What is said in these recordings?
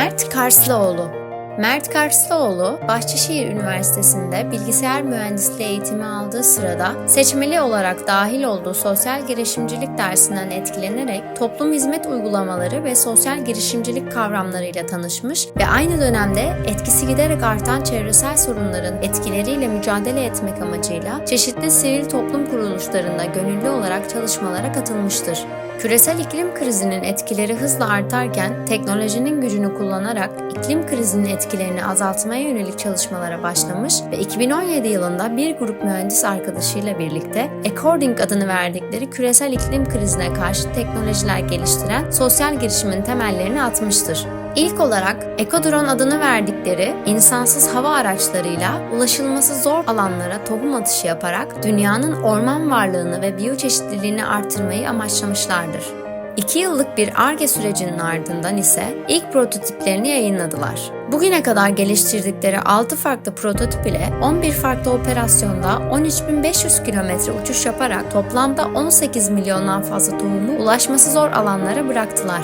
Mert Karslıoğlu Mert Karslıoğlu, Bahçeşehir Üniversitesi'nde bilgisayar mühendisliği eğitimi aldığı sırada seçmeli olarak dahil olduğu sosyal girişimcilik dersinden etkilenerek toplum hizmet uygulamaları ve sosyal girişimcilik kavramlarıyla tanışmış ve aynı dönemde etkisi giderek artan çevresel sorunların etkileriyle mücadele etmek amacıyla çeşitli sivil toplum kuruluşlarında gönüllü olarak çalışmalara katılmıştır. Küresel iklim krizinin etkileri hızla artarken teknolojinin gücünü kullanarak iklim krizinin etkilerini azaltmaya yönelik çalışmalara başlamış ve 2017 yılında bir grup mühendis arkadaşıyla birlikte According adını verdikleri küresel iklim krizine karşı teknolojiler geliştiren sosyal girişimin temellerini atmıştır. İlk olarak Ekodron adını verdikleri insansız hava araçlarıyla ulaşılması zor alanlara tohum atışı yaparak dünyanın orman varlığını ve biyoçeşitliliğini artırmayı amaçlamışlardır. 2 yıllık bir ARGE sürecinin ardından ise ilk prototiplerini yayınladılar. Bugüne kadar geliştirdikleri 6 farklı prototip ile 11 farklı operasyonda 13.500 kilometre uçuş yaparak toplamda 18 milyondan fazla tohumu ulaşması zor alanlara bıraktılar.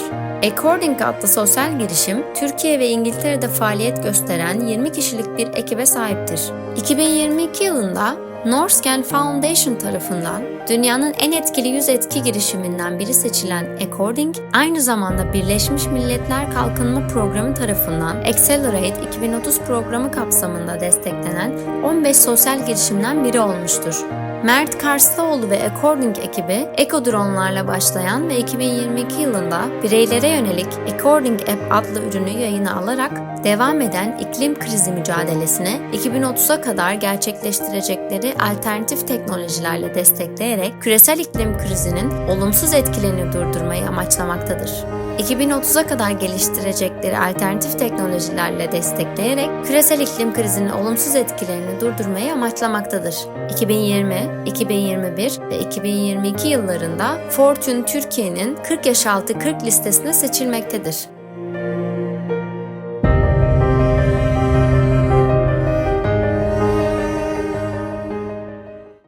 According adlı sosyal girişim, Türkiye ve İngiltere'de faaliyet gösteren 20 kişilik bir ekibe sahiptir. 2022 yılında Norscan Foundation tarafından dünyanın en etkili 100 etki girişiminden biri seçilen According, aynı zamanda Birleşmiş Milletler Kalkınma Programı tarafından Accelerate 2030 programı kapsamında desteklenen 15 sosyal girişimden biri olmuştur. Mert Karslıoğlu ve According ekibi ekodronlarla başlayan ve 2022 yılında bireylere yönelik According App adlı ürünü yayına alarak devam eden iklim krizi mücadelesini 2030'a kadar gerçekleştirecekleri alternatif teknolojilerle destekleyerek küresel iklim krizinin olumsuz etkilerini durdurmayı amaçlamaktadır. 2030'a kadar geliştirecekleri alternatif teknolojilerle destekleyerek küresel iklim krizinin olumsuz etkilerini durdurmayı amaçlamaktadır. 2020, 2021 ve 2022 yıllarında Fortune Türkiye'nin 40 yaş altı 40 listesine seçilmektedir.